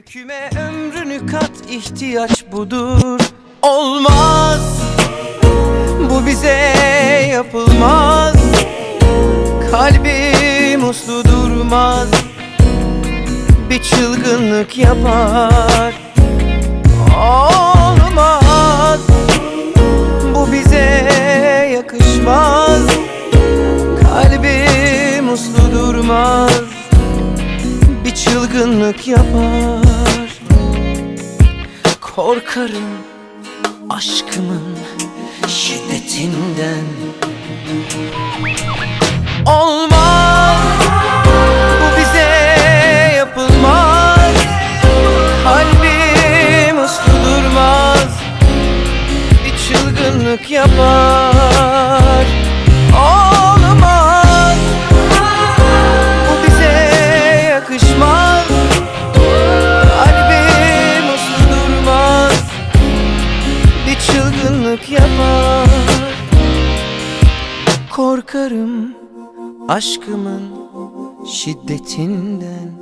Öyküme ömrünü kat ihtiyaç budur. Olmaz. Bu bize yapılmaz. Kalbim uslu durmaz. Bir çılgınlık yapar. Olmaz. Bu bize yakışmaz. Kalbim uslu durmaz çılgınlık yapar. Korkarım aşkımın şiddetinden. Olmaz. Bu bize yapılmaz. Kalbim uslu durmaz. Bir çılgınlık yapar Bir çılgınlık yapar. Korkarım aşkımın şiddetinden